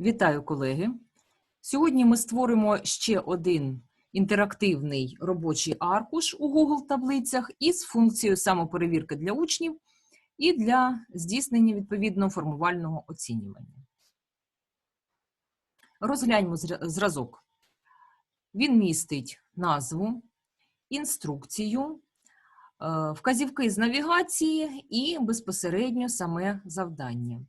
Вітаю, колеги! Сьогодні ми створимо ще один інтерактивний робочий аркуш у Google таблицях із функцією самоперевірки для учнів і для здійснення відповідного формувального оцінювання. Розгляньмо зразок. Він містить назву, інструкцію, е, вказівки з навігації і безпосередньо саме завдання.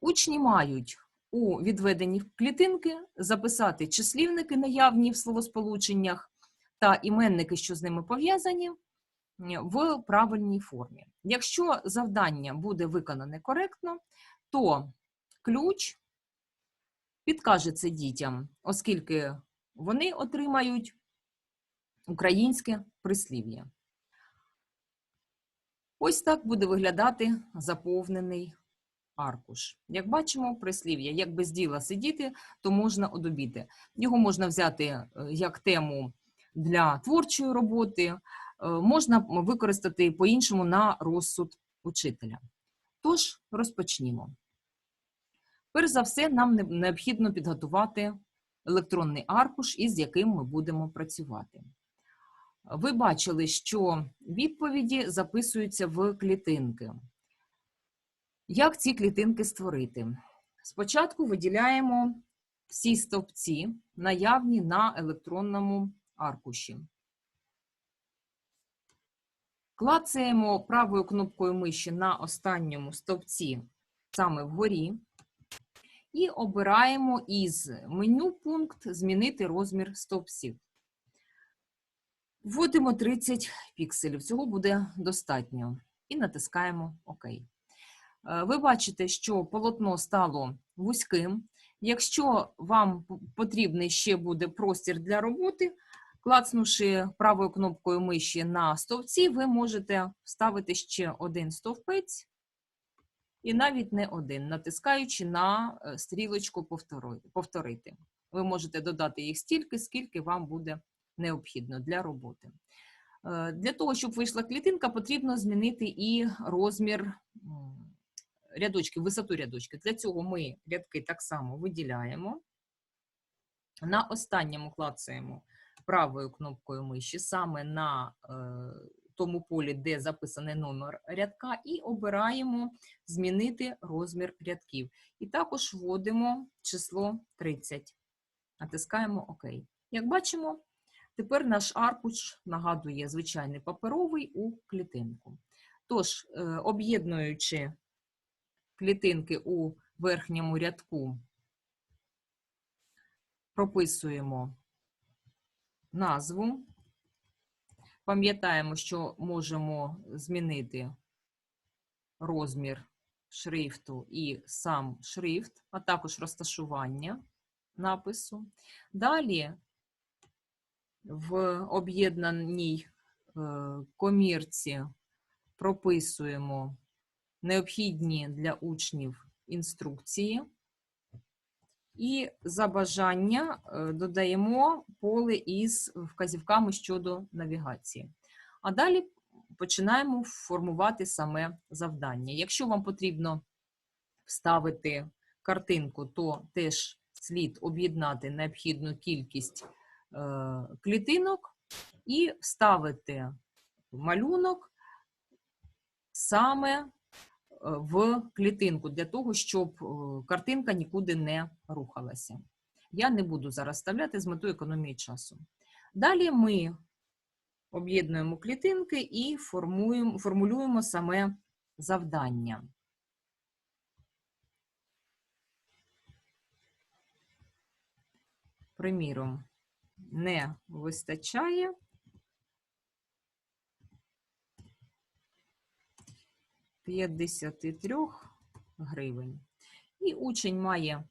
Учні мають у відведені клітинки записати числівники наявні в словосполученнях та іменники, що з ними пов'язані, в правильній формі. Якщо завдання буде виконане коректно, то ключ підкаже це дітям, оскільки вони отримають українське прислів'я. Ось так буде виглядати заповнений аркуш. Як бачимо, прислів'я, як без діла сидіти, то можна одобіти. Його можна взяти е, як тему для творчої роботи, е, можна використати по-іншому на розсуд учителя. Тож розпочнімо. Перш за все, нам необхідно підготувати електронний аркуш, із яким ми будемо працювати. Ви бачили, що відповіді записуються в клітинки. Як ці клітинки створити? Спочатку виділяємо всі стовпці, наявні на електронному аркуші. Клацаємо правою кнопкою миші на останньому стовпці саме вгорі і обираємо із меню пункт Змінити розмір стовпців. Вводимо 30 пікселів, цього буде достатньо. І натискаємо ОК. Е, Ви бачите, що полотно стало вузьким. Якщо вам потрібний ще буде простір для роботи, клацнувши правою кнопкою миші на стовпці, ви можете вставити ще один стовпець і навіть не один, натискаючи на е, стрілочку повторити. Ви можете додати їх стільки, скільки вам буде необхідно для роботи. Е, Для того, щоб вийшла клітинка, потрібно змінити і розмір м, рядочків, висоту рядочків. Для цього ми рядки так само виділяємо. На останньому клацаємо правою кнопкою миші саме на е, тому полі, де записаний номер рядка, і обираємо змінити розмір рядків. І також вводимо число 30. Натискаємо ОК. Як бачимо, тепер наш аркуш нагадує звичайний паперовий у клітинку. Тож, е, об'єднуючи клітинки у верхньому рядку, прописуємо назву. Пам'ятаємо, що можемо змінити розмір шрифту і сам шрифт, а також розташування напису. Далі в об'єднаній е, комірці прописуємо необхідні для учнів інструкції. І за бажання е, додаємо поле із вказівками щодо навігації. А далі починаємо формувати саме завдання. Якщо вам потрібно вставити картинку, то теж слід об'єднати необхідну кількість е, клітинок і вставити малюнок саме в клітинку для того, щоб е, картинка нікуди не рухалася. Я не буду зараз вставляти з метою економії часу. Далі ми об'єднуємо клітинки і формуємо, формулюємо саме завдання. Приміром, не вистачає 53 гривень. І учень має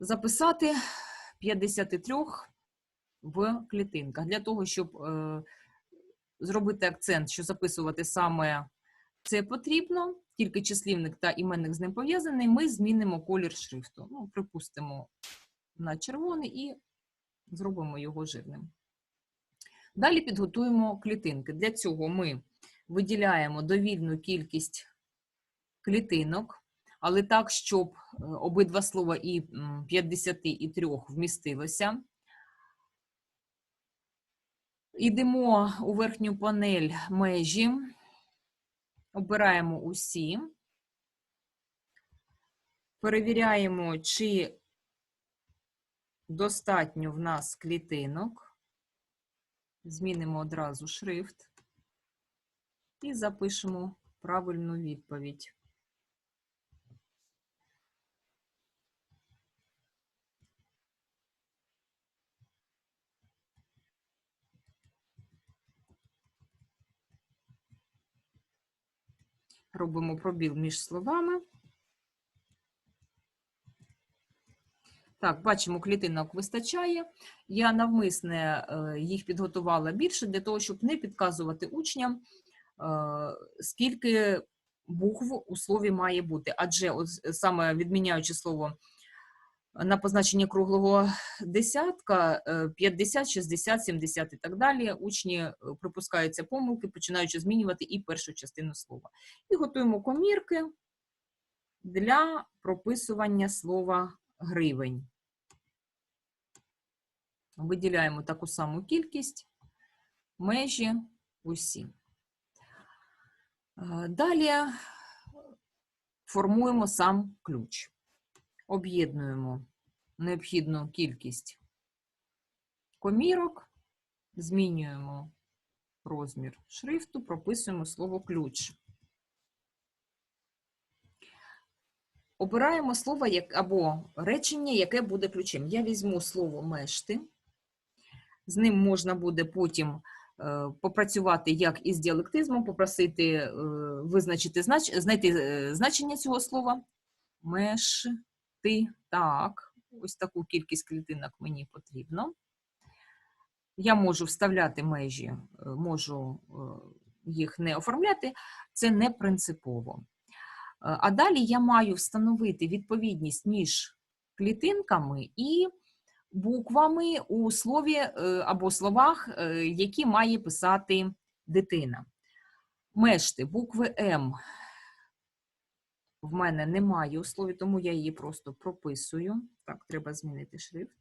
записати 53 в клітинках. Для того, щоб е, зробити акцент, що записувати саме це потрібно, тільки числівник та іменник з ним пов'язаний, ми змінимо колір шрифту. Ну, припустимо на червоний і зробимо його жирним. Далі підготуємо клітинки. Для цього ми виділяємо довільну кількість клітинок, але так, щоб е, обидва слова і 50 і 3 вмістилося. Ідемо у верхню панель межі, обираємо усі, перевіряємо, чи достатньо в нас клітинок. Змінимо одразу шрифт і запишемо правильну відповідь. Робимо пробіл між словами. Так, бачимо, клітинок вистачає. Я навмисне е, їх підготувала більше для того, щоб не підказувати учням, скільки букв у слові має бути. Адже от саме відміняючи слово на позначення круглого десятка, е, 50, 60, 70 і так далі, учні е, припускаються помилки, починаючи змінювати і першу частину слова. І готуємо комірки для прописування слова гривень. Виділяємо таку саму кількість, межі усі. Е, Далі формуємо сам ключ. Об'єднуємо необхідну кількість комірок, змінюємо розмір шрифту, прописуємо слово ключ. Обираємо слово або речення, яке буде ключем. Я візьму слово мешти. З ним можна буде потім попрацювати як із діалектизмом, попросити е, визначити знач... знайти е, значення цього слова. Мешти. Так, ось таку кількість клітинок мені потрібно. Я можу вставляти межі, е, можу е, їх не оформляти, це не принципово. Е, А далі я маю встановити відповідність між клітинками і буквами у слові е, або словах, е, які має писати дитина. Мешти, букви М в мене немає у слові, тому я її просто прописую. Так, треба змінити шрифт.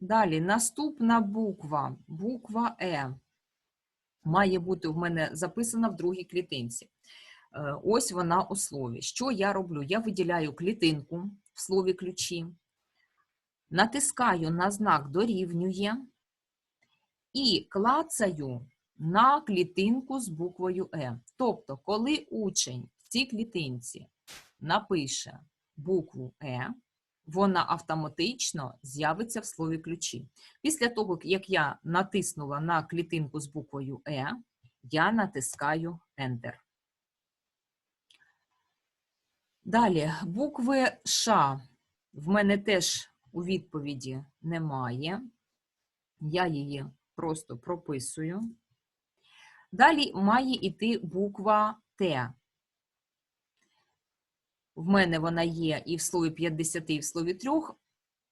Далі наступна буква, буква Е, має бути в мене записана в другій клітинці. Е, Ось вона у слові. Що я роблю? Я виділяю клітинку в слові ключі, натискаю на знак дорівнює і клацаю на клітинку з буквою Е. Тобто, коли учень в цій клітинці напише букву Е, вона автоматично з'явиться в слові ключі. Після того, як я натиснула на клітинку з буквою Е, я натискаю Enter. Далі, букви Ш в мене теж у відповіді немає. Я її просто прописую. Далі має йти буква Т. В мене вона є і в слові 50, і в слові 3.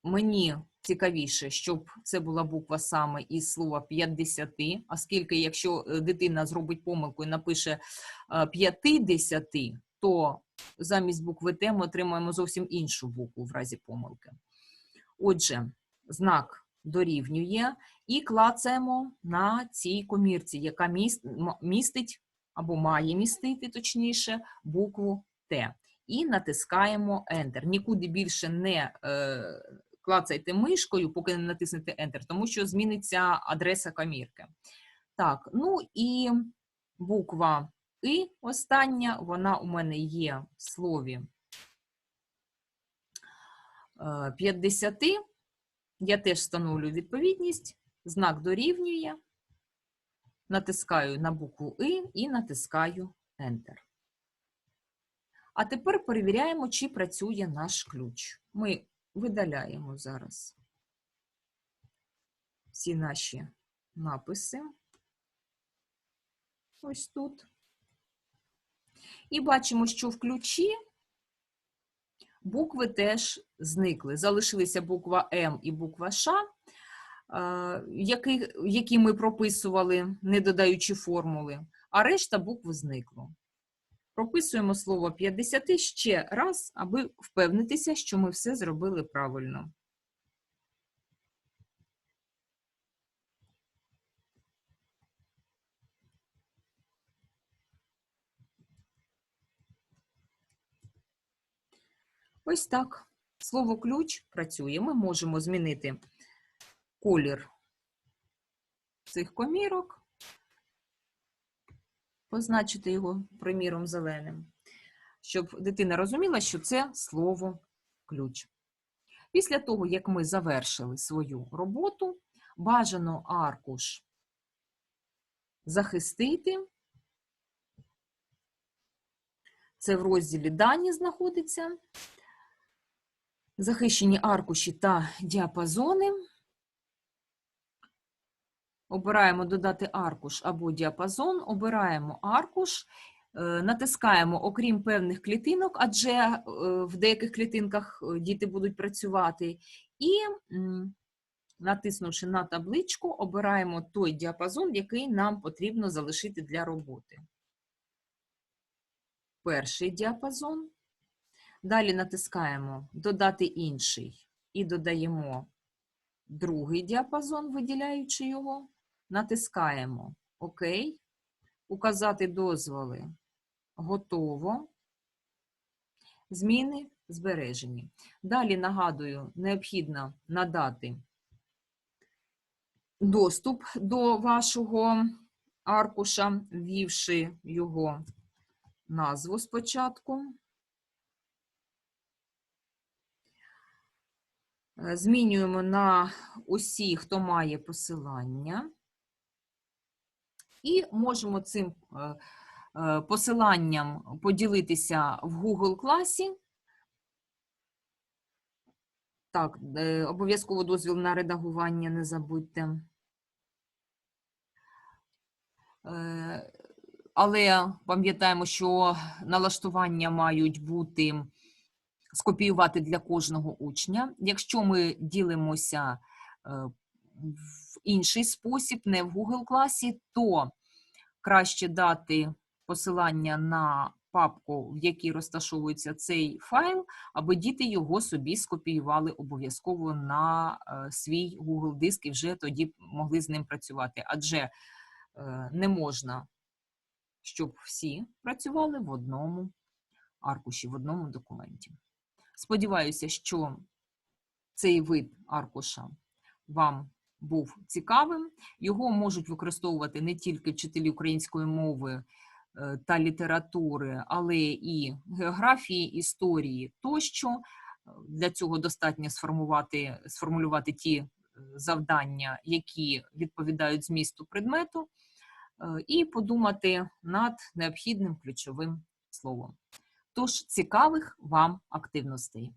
Мені цікавіше, щоб це була буква саме із слова 50, оскільки якщо е, дитина зробить помилку і напише е, 50, то замість букви Т ми отримаємо зовсім іншу букву в разі помилки. Отже, знак дорівнює і клацаємо на цій комірці, яка містить або має містити, точніше, букву Т. І натискаємо Enter. Нікуди більше не е, клацайте мишкою, поки не натиснете Enter, тому що зміниться адреса комірки. Так, ну і буква І остання, вона у мене є в слові е, 50. Я теж встановлюю відповідність, знак дорівнює, натискаю на букву І і натискаю Enter. А тепер перевіряємо, чи працює наш ключ. Ми видаляємо зараз всі наші написи. Ось тут. І бачимо, що в ключі букви теж зникли. Залишилися буква М і буква Ш. е, які, які ми прописували, не додаючи формули, а решта букв зникло. Прописуємо слово 50 ще раз, аби впевнитися, що ми все зробили правильно. Ось так. Слово ключ працює. Ми можемо змінити колір цих комірок, позначити його, приміром, зеленим, щоб дитина розуміла, що це слово ключ. Після того, як ми завершили свою роботу, бажано аркуш захистити. Це в розділі Дані знаходиться. Захищені аркуші та діапазони. Обираємо додати аркуш або діапазон, обираємо аркуш, е, натискаємо окрім певних клітинок, адже е, в деяких клітинках е, діти будуть працювати, і натиснувши на табличку, обираємо той діапазон, який нам потрібно залишити для роботи. Перший діапазон. Далі натискаємо Додати інший і додаємо другий діапазон, виділяючи його. Натискаємо ОК. Указати дозволи. Готово. Зміни збережені. Далі нагадую, необхідно надати доступ до вашого аркуша, ввівши його назву спочатку. Змінюємо на усі, хто має посилання. І можемо цим е, е, посиланням поділитися в Google класі. Так, е, обов'язково дозвіл на редагування не забудьте. Е, Але пам'ятаємо, що налаштування мають бути скопіювати для кожного учня. Якщо ми ділимося е, в інший спосіб, не в Google класі, то краще дати посилання на папку, в якій розташовується цей файл, аби діти його собі скопіювали обов'язково на е, свій Google диск і вже тоді могли з ним працювати. Адже е, не можна, щоб всі працювали в одному аркуші, в одному документі. Сподіваюся, що цей вид аркуша вам був цікавим. Його можуть використовувати не тільки вчителі української мови е, та літератури, але і географії, історії тощо. Для цього достатньо сформувати, сформулювати ті е, завдання, які відповідають змісту предмету, е, і подумати над необхідним ключовим словом. Тож цікавих вам активностей!